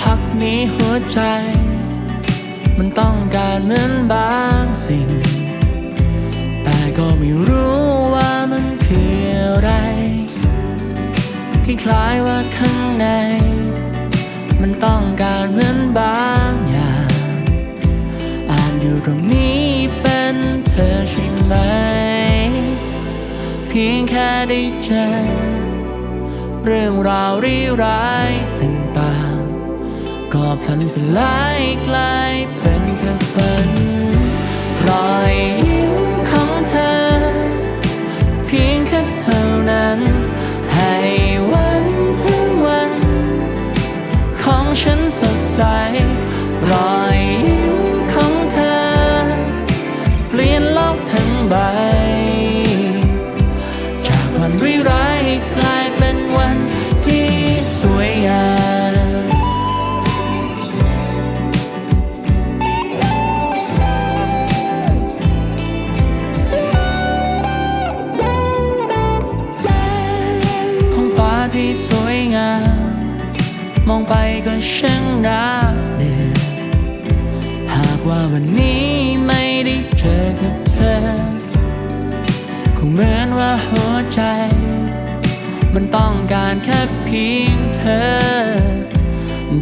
พักนี้หัวใจ ต้องการเหมือนบางสิ่ง แต่ก็ไม่รู้ว่ามันคืออะไร คล้ายๆว่าข้างใน มันต้องการเหมือนบางอย่างอ่านอยู่ตรงนี้เป็นเธอใช่ไหม เพียงแค่ได้เจอเรื่องราวรีร้าย ๆก็พลันสลายกลายเป็นแค่ฝันรอยยิ้มของเธอ เพียงแค่เท่านั้น ให้วันถึงวัน ของฉันสดใสรอย ที่สวยงาม มองไปก็ช่างน่าเดือหากว่าวันนี้ไม่ได้เจอกับเธอ คงเหมือนว่าหัวใจ มันต้องการแค่เพียงเธอ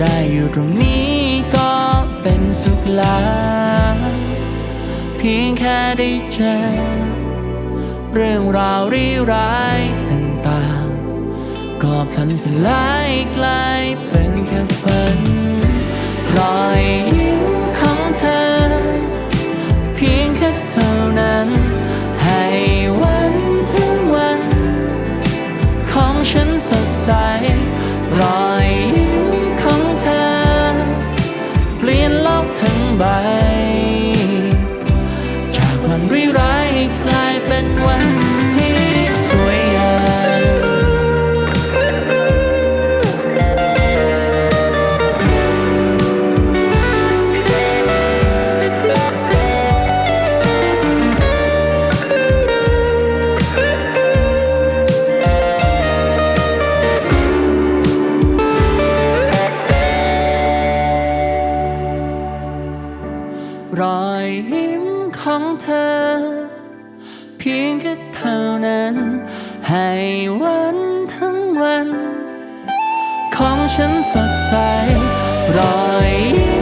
ได้อยู่ตรงนี้ก็เป็นสุขแล้วเพียงแค่ได้เจอเรื่องราวรีร้าย ก็พลันสลายกลายเป็นแค่ฝัน รอยยิ้มของเธอ เพียงแค่เท่านั้น ให้วันถึงวัน ของฉันสดใส รอยยิ้มของเธอ เปลี่ยนโลกทั้งใบ จากวันร้ายกลายเป็นวัน ของเธอ เพียงแค่เท่านั้น ให้วันทั้งวัน ของฉันสดใสรอยยิ้ม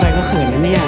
ไปก็เขินนะเนี่ย